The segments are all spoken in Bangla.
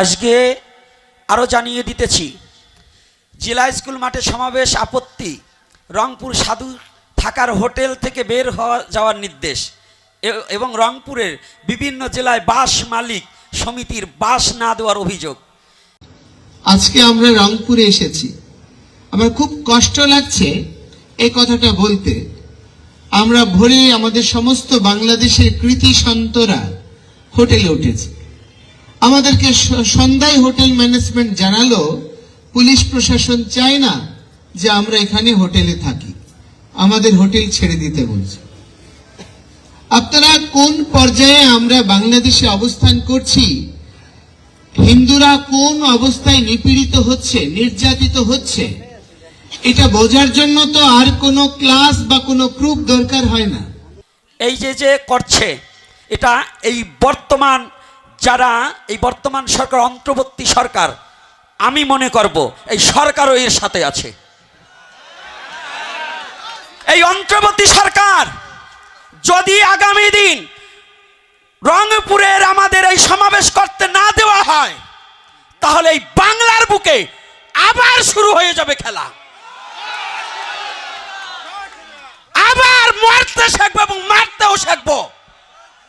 আজকে আরও জানিয়ে দিতেছি, জেলা স্কুল মাঠে সমাবেশ আপত্তি, রংপুর সাধু থাকার হোটেল থেকে বের হওয়া যাওয়ার নির্দেশ এবং রংপুরের বিভিন্ন জেলায় বাস মালিক সমিতির বাস না দেওয়ার অভিযোগ। আজকে আমরা রংপুরে এসেছি। আমার খুব কষ্ট লাগছে এই কথাটা বলতে। আমরা ভোরে আমাদের সমস্ত বাংলাদেশের কৃতি সন্তরা হোটেলে উঠেছে। আমাদেরকে সন্ধ্যায় হোটেল ম্যানেজমেন্ট জানালো, পুলিশ প্রশাসন চায় না যে আমরা এখানে হোটেলে থাকি। আমাদের হোটেল ছেড়ে দিতে বলছে। আপনারা কোন পর্যায়ে আমরা বাংলাদেশে অবস্থান করছি? হিন্দুরা কোন অবস্থায় নিপীড়িত হচ্ছে, নির্যাতিত হচ্ছে? এটা বোঝার জন্য তো আর কোনো ক্লাস বা কোনো প্রুফ দরকার হয় না। এই যে যে করছে, এটা এই বর্তমান যারা এই বর্তমান সরকার, অন্তর্বর্তী সরকার, আমি মনে করব এই সরকারও এর সাথে আছে। এই অন্তর্বর্তী সরকার যদি আগামী দিন রংপুরের আমাদের এই সমাবেশ করতে না দেওয়া হয়, তাহলে এই বাংলার বুকে আবার শুরু হয়ে যাবে খেলা। আবার মরতে শেখবো এবং মারতেও শেখবো।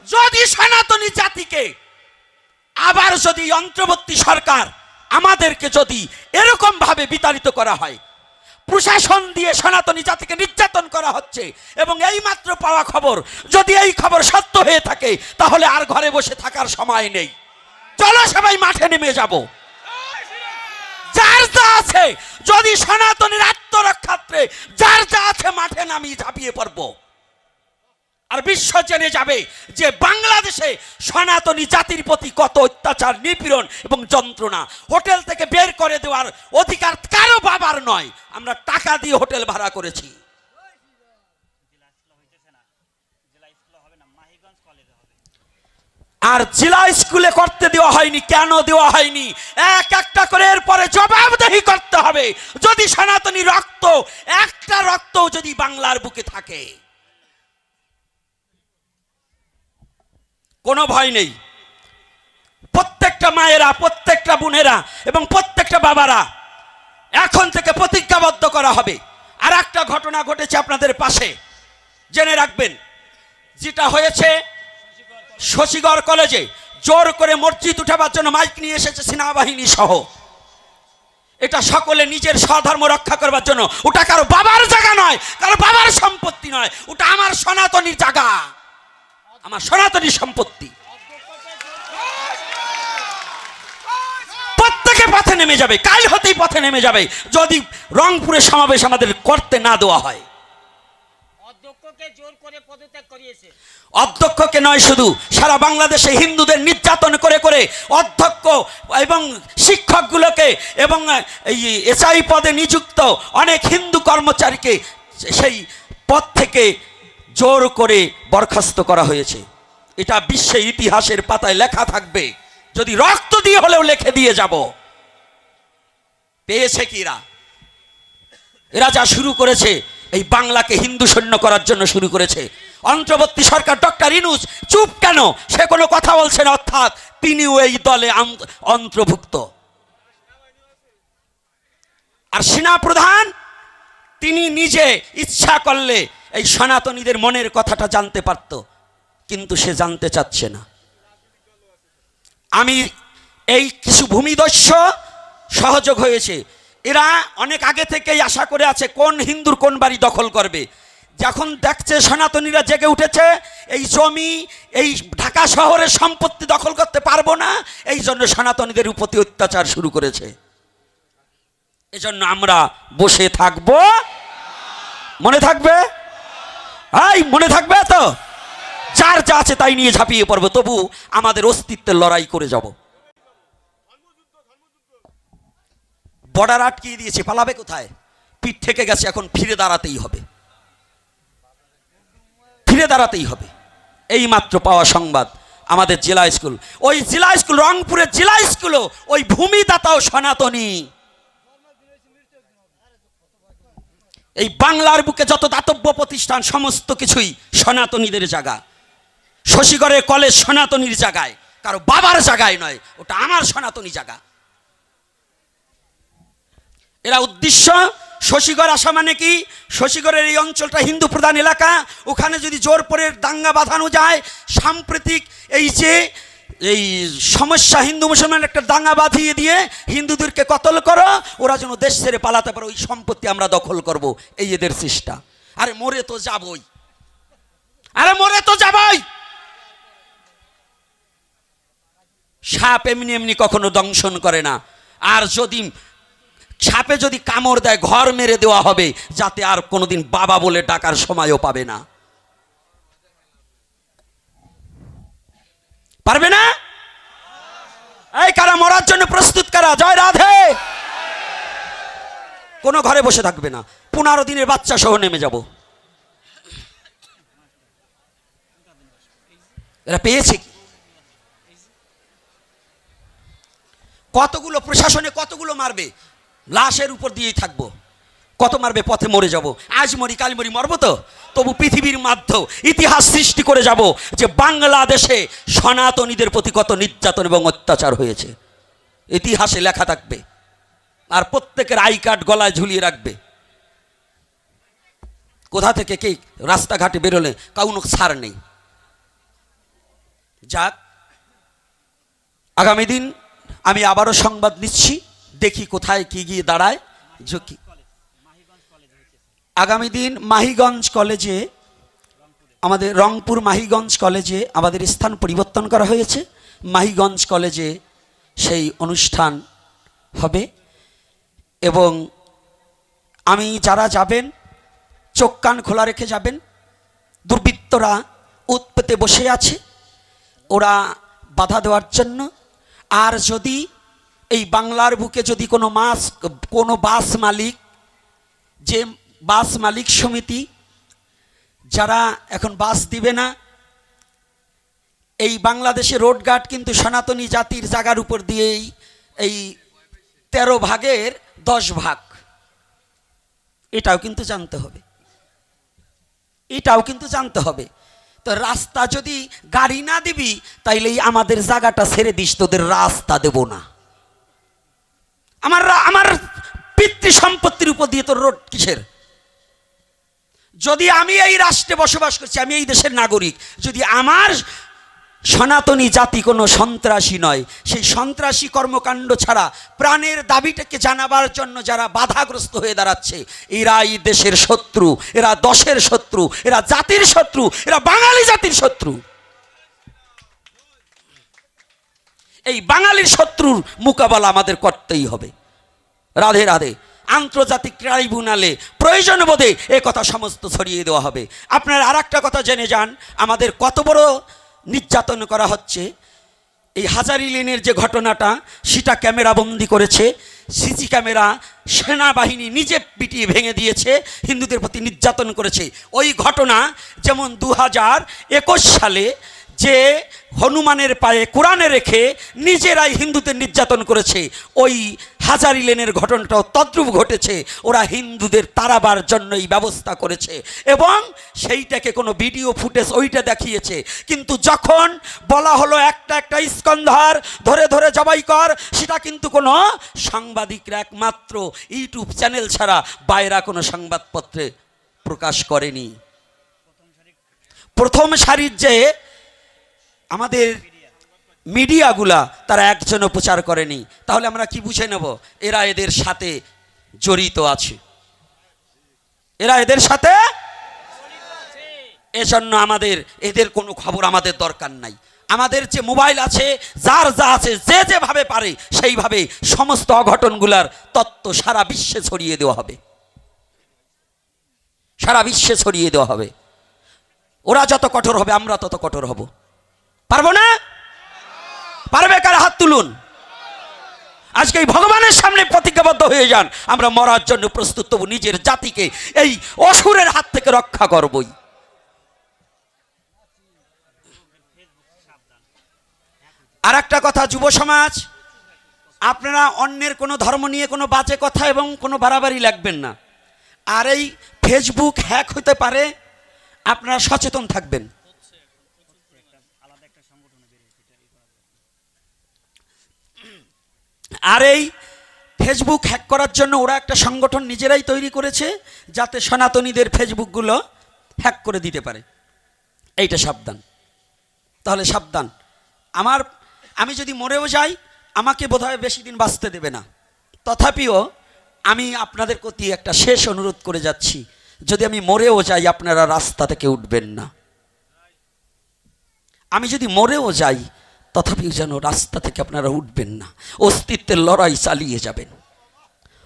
যদি সনাতনী জাতিকে আবার যদি অন্তর্বর্তী সরকার আমাদেরকে যদি এরকম ভাবে বিতাড়িত করা হয়, প্রশাসন দিয়ে সনাতনী জাতিকে নির্যাতন করা হচ্ছে এবং এই মাত্র পাওয়া খবর, যদি এই খবর সত্য হয়ে থাকে, তাহলে আর ঘরে বসে থাকার সময় নেই। চলো সবাই মাঠে নেমে যাব। যার যা আছে, যদি সনাতনীর আত্মরক্ষার্থে যার যা আছে, মাঠে নামি ঝাঁপিয়ে পড়ব। আর বিশ্ব জেনে যাবে যে বাংলাদেশে সনাতনী জাতির প্রতি কত অত্যাচার, নিপীড়ন এবং যন্ত্রণা। হোটেল থেকে বের করে দেওয়ার অধিকার কারও বাবার নয়। আমরা টাকা দিয়ে হোটেল ভাড়া করেছি। আর জেলা স্কুলে করতে দেওয়া হয়নি, কেন দেওয়া হয়নি? এক একটা করে এরপরে জবাবদেহি করতে হবে। যদি সনাতনী রক্ত, একটা রক্ত যদি বাংলার বুকে থাকে। কোনো ভয় নেই। প্রত্যেকটা মায়েরা, প্রত্যেকটা বোনেরা এবং প্রত্যেকটা বাবারা এখন থেকে প্রতিজ্ঞাবদ্ধ করা হবে। আর একটা ঘটনা ঘটেছে আপনাদের পাশে। জেনে রাখবেন, যেটা হয়েছে শশীগড় কলেজে। জোর করে মসজিদ উঠাবার জন্য মাইক নিয়ে এসেছে সেনাবাহিনী সহ। এটা সকলে নিজের স্বধর্ম রক্ষা করবার জন্য। ওটা কারও বাবার জায়গা নয়, কারও বাবার সম্পত্তি নয়। ওটা আমার সনাতনীর জায়গা। আমার সনাতনী সম্পত্তি। প্রত্যেকে পথে নেমে যাবে কাল হতেই পথে নেমে যাবে যদি রংপুরে সমাবেশ আমাদের করতে না দেওয়া হয়। অধ্যক্ষকে জোর করে অধ্যক্ষকে নয় শুধু সারা বাংলাদেশে হিন্দুদের নির্যাতন করে করে অধ্যক্ষ এবং শিক্ষকগুলোকে এবং এই এসআই পদে নিযুক্ত অনেক হিন্দু কর্মচারীকে সেই পদ থেকে জোর করে বরখাস্ত করা হয়েছে। এটা বিশ্বে ইতিহাসের পাতায় লেখা থাকবে। যদি রক্ত দিয়ে হলেও লিখে দিয়ে যাব। পেয়েছে কি এরা? এরা যা শুরু করেছে, এই বাংলাকে হিন্দু সৈন্য করার জন্য শুরু করেছে। অন্তর্বর্তী সরকার ডক্টর ইনুস, চুপ কেন? সে কোনো কথা বলছেন অর্থাৎ তিনিও এই দলে অন্তর্ভুক্ত। আর সেনা প্রধান তিনি নিজে ইচ্ছা করলে এই সনাতনীদের মনের কথাটা জানতে পারত, কিন্তু সে জানতে চাচ্ছে না। আমি এই কিছু ভূমিদস্য সহযোগ হয়েছে। এরা অনেক আগে থেকেই আশা করে আছে কোন হিন্দুর কোন বাড়ি দখল করবে। যখন দেখছে সনাতনীরা জেগে উঠেছে, এই জমি, এই ঢাকা শহরের সম্পত্তি দখল করতে পারব না, এই জন্য সনাতনীদের প্রতি অত্যাচার শুরু করেছে। এজন্য আমরা বসে থাকব। মনে থাকবে? এই মনে থাকবে তো? যার যা আছে তাই নিয়ে ঝাঁপিয়ে পড়ব, তবু আমাদের অস্তিত্বের লড়াই করে যাব। বর্ডার আটকিয়ে দিয়েছে, পালাবে কোথায়? পিঠ থেকে গেছে, এখন ফিরে দাঁড়াতেই হবে। ফিরে দাঁড়াতেই হবে। এই মাত্র পাওয়া সংবাদ আমাদের জেলা স্কুল। ওই জেলা স্কুল, রংপুরের জেলা স্কুলও, ওই ভূমিদাতাও সনাতনী। এই বাংলার বুকে যত দাতব্য প্রতিষ্ঠান, সমস্ত কিছুই সনাতনীদের জায়গা। শশীগড়ের কলেজ সনাতনীর জায়গায়, কারও বাবার জায়গায় নয়, ওটা আমার সনাতনী জায়গা। এরা উদ্দেশ্য, শশীগড় আসা মানে কি? শশীগড়ের এই অঞ্চলটা হিন্দু প্রধান এলাকা, ওখানে যদি জোর পরে দাঙ্গা বাঁধানো যায়, সাম্প্রতিক এই যে এই সমস্যা হিন্দু মুসলমান একটা দাঙ্গা বাঁধিয়ে দিয়ে হিন্দুদেরকে কতল করো, ওরা যেন দেশ ছেড়ে পালাতে পারে, ওই সম্পত্তি আমরা দখল করব। এই এদের চেষ্টা। আরে মরে তো যাবই। আরে মরে তো যাবই। সাপ এমনি এমনি কখনো দংশন করে না। আর যদি সাপে যদি কামড় দেয়, ঘর মেরে দেওয়া হবে, যাতে আর কোনোদিন বাবা বলে ডাকার সময়ও পাবে না। পারবে না? এই কারা মরার জন্য প্রস্তুত কারা? জয় রাধে। কোনো ঘরে বসে থাকবে না। পনেরো দিনের বাচ্চা সহ নেমে যাব। এরা পেয়েছে কি? কতগুলো প্রশাসনে কতগুলো মারবে? লাশের উপর দিয়েই থাকব। কত মারবে? পথে মরে যাব। আজ মরি, কাল মরি, মরবো তো? তবু পৃথিবীর মাধ্যম ইতিহাস সৃষ্টি করে যাব যে বাংলাদেশে সনাতনীদের প্রতি কত নির্যাতন এবং অত্যাচার হয়েছে। ইতিহাসে লেখা থাকবে। আর প্রত্যেকের আই কার্ড গলায় ঝুলিয়ে রাখবে। কোথা থেকে কে রাস্তাঘাটে বেরোলে কাউনো ছাড় নেই। যাক, আগামী দিন আমি আবারও সংবাদ নিচ্ছি, দেখি কোথায় কি গিয়ে দাঁড়ায়, ঝুঁকি। আগামী দিন মাহিগঞ্জ কলেজে, আমাদের রংপুর মাহিগঞ্জ কলেজে আমাদের স্থান পরিবর্তন করা হয়েছে। মাহিগঞ্জ কলেজে সেই অনুষ্ঠান হবে এবং আমি যারা যাবেন, চোখ কান খোলা রেখে যাবেন, দুর্বৃত্তরা উৎপেতে বসে আছে, ওরা বাধা দেওয়ার জন্য। আর যদি এই বাংলার বুকে যদি কোনো মাস, কোনো বাস মালিক যে বাস মালিক সমিতি, যারা এখন বাস দিবে না, এই বাংলাদেশে রোডঘাট কিন্তু সনাতনী জাতির জায়গার উপর দিয়েই এই তেরো ভাগের দশ ভাগ। এটাও কিন্তু জানতে হবে। এটাও কিন্তু জানতে হবে। তো রাস্তা যদি গাড়ি না দিবি, তাইলে আমাদের জায়গাটা ছেড়ে দিস, তোদের রাস্তা দেব না। আমার আমার পিতৃ সম্পত্তির উপর দিয়ে তোর রোড কিসের? যদি আমি এই রাষ্ট্রে বসবাস করছি, আমি এই দেশের নাগরিক, যদি আমার সনাতনী জাতি কোনো সন্ত্রাসী নয়, সেই সন্ত্রাসী কর্মকাণ্ড ছাড়া প্রাণের দাবিটাকে জানাবার জন্য যারা বাধাগ্রস্ত হয়ে দাঁড়াচ্ছে এরা এই দেশের শত্রু, এরা দশের শত্রু, এরা জাতির শত্রু, এরা বাঙালি জাতির শত্রু। এই বাঙালির শত্রুর মোকাবেলা আমাদের করতেই হবে। রাধে রাধে। আন্তর্জাতিক ট্রাইব্যুনালে প্রয়োজন বোধে এ কথা সমস্ত ছড়িয়ে দেওয়া হবে। আপনার আর কথা জেনে যান, আমাদের কত বড় নির্যাতন করা হচ্ছে। এই হাজারি লেনের যে ঘটনাটা, সেটা ক্যামেরা বন্দি করেছে, সিসি ক্যামেরা, সেনাবাহিনী নিজে পিটিয়ে ভেঙে দিয়েছে, হিন্দুদের প্রতি নির্যাতন করেছে। ওই ঘটনা যেমন দু হাজার একুশ সালে যে হনুমানের পায়ে কোরআনে রেখে নিজেরাই হিন্দুদের নির্যাতন করেছে, ওই হাজারি লেনের ঘটনাটাও তদ্রুপ ঘটেছে, ওরা হিন্দুদের তাড়াবার জন্যই ব্যবস্থা করেছে এবং সেইটাকে কোনো ভিডিও ফুটেজ ওইটা দেখিয়েছে। কিন্তু যখন বলা হলো একটা একটা স্কন্ধর ধরে ধরে জবাই কর, সেটা কিন্তু কোনো সাংবাদিকরা একমাত্র ইউটিউব চ্যানেল ছাড়া বাইরা কোনো সংবাদপত্রে প্রকাশ করেনি। প্রথম সারির যে আমাদের মিডিয়াগুলা তারা একজনও প্রচার করেনি। তাহলে আমরা কি বুঝে নেব? এরা এদের সাথে জড়িত আছে। এরা এদের সাথে এজন্য আমাদের, এদের কোনো খবর আমাদের দরকার নাই। আমাদের যে মোবাইল আছে, যার যা আছে, যে যেভাবে পারে, সেইভাবে সমস্ত অঘটনগুলার তত্ত্ব সারা বিশ্বে ছড়িয়ে দেওয়া হবে। সারা বিশ্বে ছড়িয়ে দেওয়া হবে। ওরা যত কঠোর হবে, আমরা তত কঠোর হব। পারব না? পারবে কার হাত তুলুন? আজকে এই ভগবানের সামনে প্রতিজ্ঞাবদ্ধ হয়ে যান। আমরা মরার জন্য প্রস্তুত, তবু নিজের জাতিকে এই অসুরের হাত থেকে রক্ষা করবই। আর একটা কথা, যুব সমাজ, আপনারা অন্যের কোনো ধর্ম নিয়ে কোনো বাজে কথা এবং কোনো বাড়াবাড়ি লাগবেন না। আর এই ফেসবুক হ্যাক হতে পারে, আপনারা সচেতন থাকবেন। আর এই ফেসবুক হ্যাক করার জন্য ওরা একটা সংগঠন নিজেরাই তৈরি করেছে যাতে সনাতনীদের ফেসবুকগুলো হ্যাক করে দিতে পারে। এইটা সাবধান। তাহলে সাবধান। আমার, আমি যদি মরেও যাই, আমাকে বোধহয় বেশি দিন বাঁচতে দেবে না। তথাপিও আমি আপনাদের প্রতি একটা শেষ অনুরোধ করে যাচ্ছি, যদি আমি মরেও যাই, আপনারা রাস্তা থেকে উঠবেন না। আমি যদি মরেও যাই তথাপিও যেন রাস্তা থেকে আপনারা উঠবেন না। অস্তিত্বের লড়াই চালিয়ে যাবেন।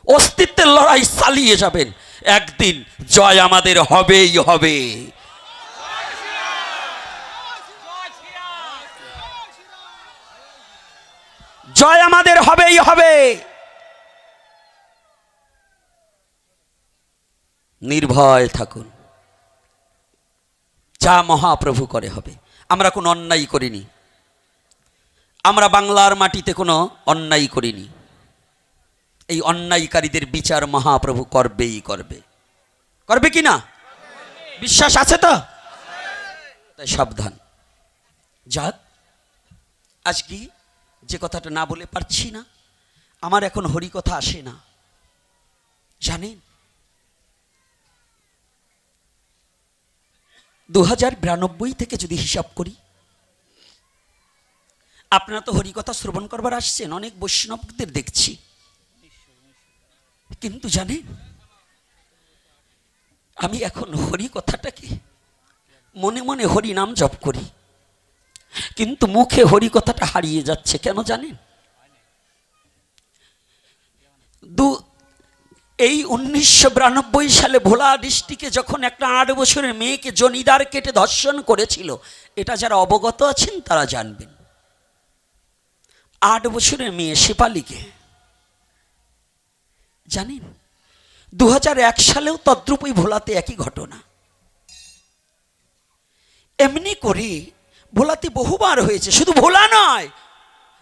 অস্তিত্বের লড়াই চালিয়ে যাবেন। একদিন জয় আমাদের হবেই হবে। জয় আমাদের হবেই হবে। নির্ভয় থাকুন। যা মহাপ্রভু করে হবে। আমরা কোনো অন্যায় করিনি। আমরা বাংলার মাটিতে কোনো অন্যায় করিনি। এই অন্যায়কারীদের বিচার মহাপ্রভু করবেই করবে। করবে কি না? বিশ্বাস আছে তো? তাই সাবধান। যাক আজ কি যে কথাটা না বলে পারছি না? আমার এখন হরি কথা আসে না। জানেন? দু হাজার বিরানব্বই থেকে যদি হিসাব করি আপনারা তো হরিকথা শ্রবণ করবার আসছেন, অনেক বৈষ্ণবদের দেখছি। কিন্তু জানেন, আমি এখন হরি কথাটাকে মনে মনে হরি নাম জপ করি। কিন্তু মুখে হরি কথাটা হারিয়ে যাচ্ছে, কেন জানেন? দু, এই উনিশশো বিরানব্বই সালে ভোলা ডিস্ট্রিক্টে যখন একটা আট বছরের মেয়েকে জনিদার কেটে ধর্ষণ করেছিল, এটা যারা অবগত আছেন তারা জানবেন। আট বছরের মেয়ে শেপালিকে জানেন দু সালেও তদ্রুপই ভোলাতে একই ঘটনা। এমনি করে ভোলাতে বহুবার হয়েছে, শুধু ভোলা নয়,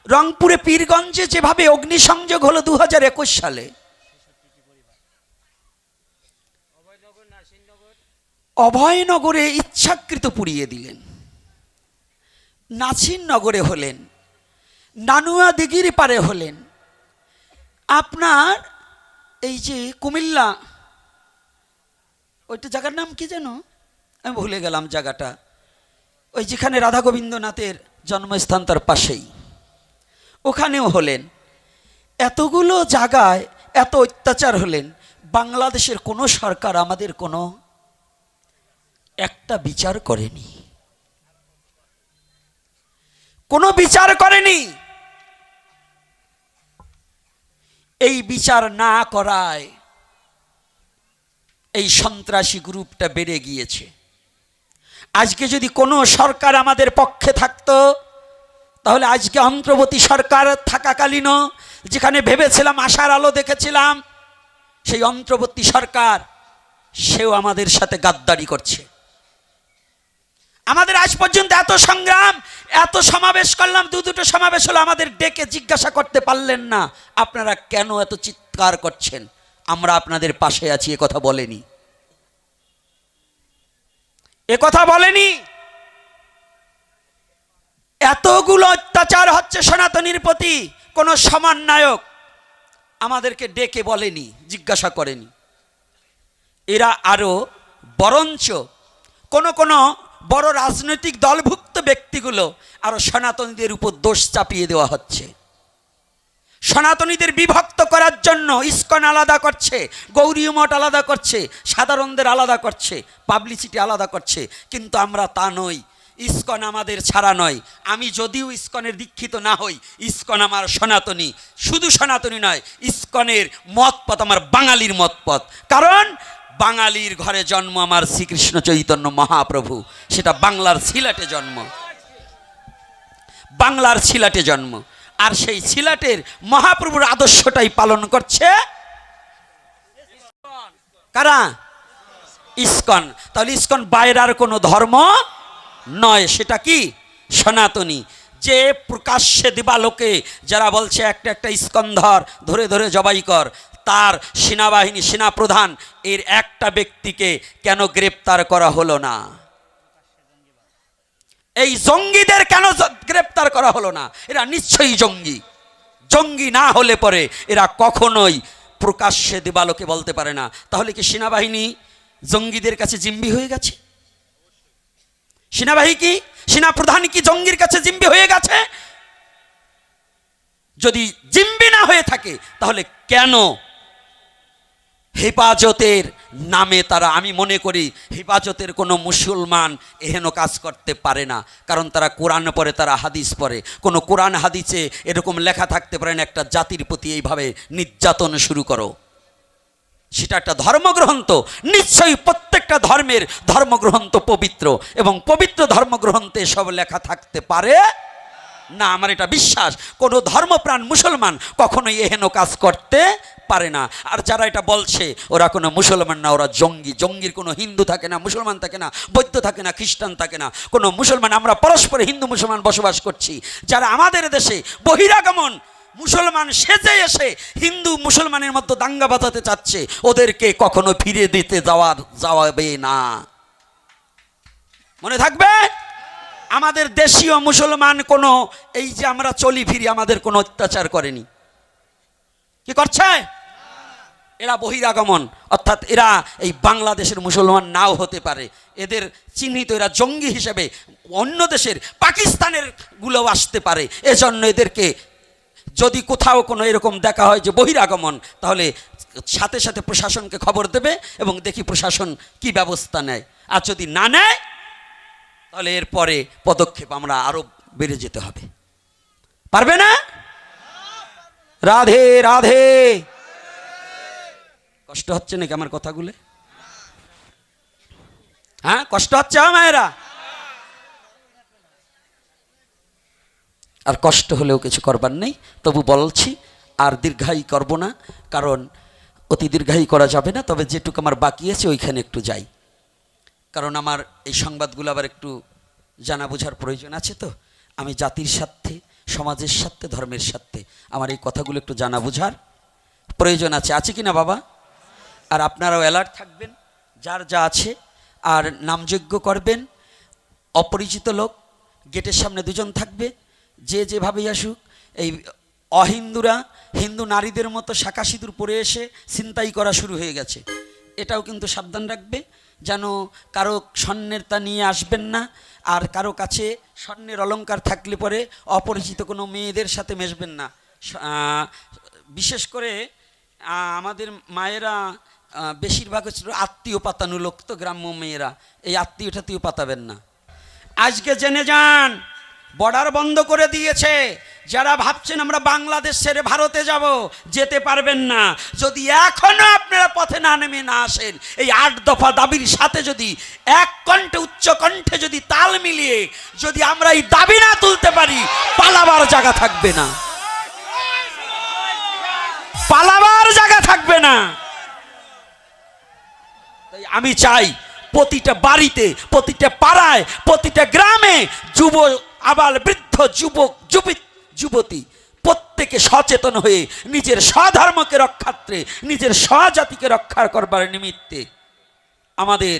রংপুরে পীরগঞ্জে যেভাবে অগ্নিসংযোগ হলো দু হাজার একুশ সালে। অভয়নগরে ইচ্ছাকৃত পুড়িয়ে দিলেন। নাছিননগরে হলেন নানুয়া দিঘির পারে হলেন। আপনার এই যে কুমিল্লা, ওইটা জায়গার নাম কি যেন? আমি ভুলে গেলাম জায়গাটা। ওই যেখানে রাধা গোবিন্দনাথের জন্মস্থান তার পাশেই। ওখানেও হলেন। এতগুলো জায়গায় এত অত্যাচার হলেন, বাংলাদেশের কোনো সরকার আমাদের কোনো একটা বিচার করেনি। কোনো বিচার করেনি। এই বিচার না করায় এই সন্ত্রাসী গ্রুপটা বেড়ে গিয়েছে। আজকে যদি কোনো সরকার আমাদের পক্ষে থাকতো, তাহলে আজকে অন্তর্বর্তী সরকার থাকাকালীনও যেখানে ভেবেছিলাম, আশার আলো দেখেছিলাম, সেই অন্তর্বর্তী সরকার সেও আমাদের সাথে গাদ্দারি করছে। আমাদের আজ পর্যন্ত এত সংগ্রাম, এত সমাবেশ করলাম, দু দুটো সমাবেশ হলো আমাদের ডেকে জিজ্ঞাসা করতে পারলেন না। আপনারা কেন এত চিৎকার করছেন? আমরা আপনাদের পাশে আছি, এ কথা বলেনি। এ কথা বলেনি? এতগুলো অত্যাচার হচ্ছে সনাতনীর প্রতি, কোনো সমন্বয়ক আমাদেরকে ডেকে বলেনি, জিজ্ঞাসা করেনি। এরা আরও বরঞ্চ কোনো কোনো বড় রাজনৈতিক দলভুক্ত ব্যক্তিগুলো আরও সনাতনীদের উপর দোষ চাপিয়ে দেওয়া হচ্ছে। সনাতনীদের বিভক্ত করার জন্য ইস্কন আলাদা করছে গৌরী মঠ আলাদা করছে, সাধারণদের আলাদা করছে, পাবলিসিটি আলাদা করছে, কিন্তু আমরা তা নই। ইস্কন আমাদের ছাড়া নয়। আমি যদিও ইস্কনের দীক্ষিত না হই, ইস্কন আমার সনাতনী। শুধু সনাতনী নয়, ইস্কনের মতপথ আমার বাঙালির মতপথ। কারণ বাঙালির ঘরে জন্ম আমার শ্রীকৃষ্ণ চৈতন্য মহাপ্রভু। সেটা বাংলার সিলাটে জন্ম। বাংলার সিলাটে জন্ম। আর সেই সিলাটের মহাপ্রভুর আদর্শটাই পালন করছে কারা? ইস্কন। তাহলে ইস্কন বাইরার কোনো ধর্ম নয়, সেটা কি? সনাতনী। যে প্রকাশ্যে দিবালোকে, যারা বলছে, একটা একটা ইস্কন ধর ধরে ধরে জবাই কর। তার সেনাবাহিনী সেনাপ্রধান এর একটা ব্যক্তিকে কেন গ্রেপ্তার করা হলো না? এই জঙ্গিদের কেন গ্রেপ্তার করা হলো না? এরা নিশ্চয়ই জঙ্গি। জঙ্গি না হলে পরে এরা কখনোই প্রকাশ্যে দেবালোকে বলতে পারে না। তাহলে কি সেনাবাহিনী জঙ্গিদের কাছে জিম্বি হয়ে গেছে? সেনাবাহিনী কি? সেনা প্রধান কি জঙ্গির কাছে জিম্বি হয়ে গেছে? যদি জিম্বি না হয়ে থাকে, তাহলে কেন হেফাজতের নামে তারা, আমি মনে করি হেফাজতের কোনো মুসলমান এহেন কাজ করতে পারে না। কারণ তারা কোরআন পরে তারা হাদিস পরে কোনো কোরআন হাদিসে এরকম লেখা থাকতে পারে না, একটা জাতির প্রতি এইভাবে নির্যাতন শুরু করো। সেটা একটা ধর্মগ্রন্থ। নিশ্চয়ই প্রত্যেকটা ধর্মের ধর্মগ্রন্থ পবিত্র এবং পবিত্র ধর্মগ্রন্থে সব লেখা থাকতে পারে। না, আমার এটা বিশ্বাস। কোনো ধর্মপ্রাণ মুসলমান কখনোই এহেন কাজ করতে পারে না। আর যারা এটা বলছে, ওরা কোনো মুসলমান না, ওরা জঙ্গি। জঙ্গির কোনো হিন্দু থাকে না, মুসলমান থাকে না, বৌদ্ধ থাকে না, খ্রিস্টান থাকে না। কোনো মুসলমান, আমরা পরস্পর হিন্দু মুসলমান বসবাস করছি। যারা আমাদের দেশে বহিরাগমন, মুসলমান সেজে এসে হিন্দু মুসলমানের মধ্যে দাঙ্গা বাঁচাতে চাচ্ছে, ওদেরকে কখনো ফিরে দিতে যাওয়ার যাওয়াবে না। মনে থাকবে? আমাদের দেশীয় মুসলমান কোনো, এই যে আমরা চলি ফিরি, আমাদের কোনো অত্যাচার করেনি। কি করছে? এরা বহিরাগমন, অর্থাৎ এরা এই বাংলাদেশের মুসলমান নাও হতে পারে। এদের চিহ্নিত এরা জঙ্গি হিসেবে অন্য দেশের, পাকিস্তানেরগুলো আসতে পারে। এজন্য এদেরকে যদি কোথাও কোনো এরকম দেখা হয় যে বহিরাগমন, তাহলে সাথে সাথে প্রশাসনকে খবর দেবে এবং দেখি প্রশাসন কি ব্যবস্থা নেয়। আর যদি না নেয় তাহলে এরপরে পদক্ষেপ আমরা আরও বেড়ে যেতে হবে। পারবে না? রাধে রাধে। কষ্ট হচ্ছে নাকি আমার কথাগুলো? হ্যাঁ কষ্ট হচ্ছে মায়েরা। আর কষ্ট হলেও কিছু করবার নেই। তবু বলছি, আর দীর্ঘায়ী করব না, কারণ অতি দীর্ঘায়ী করা যাবে না, তবে যেটুকু আমার বাকি আছে, ওইখানে একটু যাই। কারণ আমার এই সংবাদগুলো আবার একটু জানা বোঝার প্রয়োজন আছে তো। আমি জাতির স্বার্থে, সমাজের স্বার্থে, ধর্মের স্বার্থে আমার এই কথাগুলো একটু জানা বোঝার প্রয়োজন আছে। আছে কি না বাবা? আর আপনারাও অ্যালার্ট থাকবেন, যার যা আছে, আর নামযোগ্য করবেন, অপরিচিত লোক, গেটের সামনে দুজন থাকবে, যে যেভাবেই আসুক, এই অহিন্দুরা, হিন্দু নারীদের মতো শাখা সিঁদুর পরে এসে ছিনতাই করা শুরু হয়ে গেছে। এটাও কিন্তু সাবধান রাখবে, যেন কারও স্বর্ণের তা নিয়ে আসবেন না, আর কারও কাছে স্বর্ণের অলঙ্কার থাকলে পরে অপরিচিত কোনো মেয়েদের সাথে মেশবেন না। বিশেষ করে আমাদের মায়েরা বেশিরভাগ হচ্ছে আত্মীয় পাতানো লোক তো গ্রাম্য মেয়েরা, এই আত্মীয় টাত্মীয় পাতাবেন না। আজকে জেনে যান, বর্ডার বন্ধ করে দিয়েছে যারা ভাবছেন আমরা বাংলাদেশ ছেড়ে ভারতে যাব, যেতে পারবেন না। যদি এখনও আপনারা পথে না নেমে না আসেন, এই আট দফা দাবির সাথে যদি, এক কণ্ঠে, উচ্চ কণ্ঠে যদি তাল মিলিয়ে যদি আমরা এই দাবি না তুলতে পারি, পালাবার জায়গা থাকবে না। পালাবার জায়গা থাকবে না। তাই আমি চাই প্রতিটা বাড়িতে, প্রতিটা পাড়ায়, প্রতিটা গ্রামে যুব আবার বৃদ্ধ, যুবক যুবী যুবতী প্রত্যেকে সচেতন হয়ে নিজের স্বধর্মকে রক্ষার্থে নিজের স্বজাতিকে রক্ষা করবার নিমিত্তে আমাদের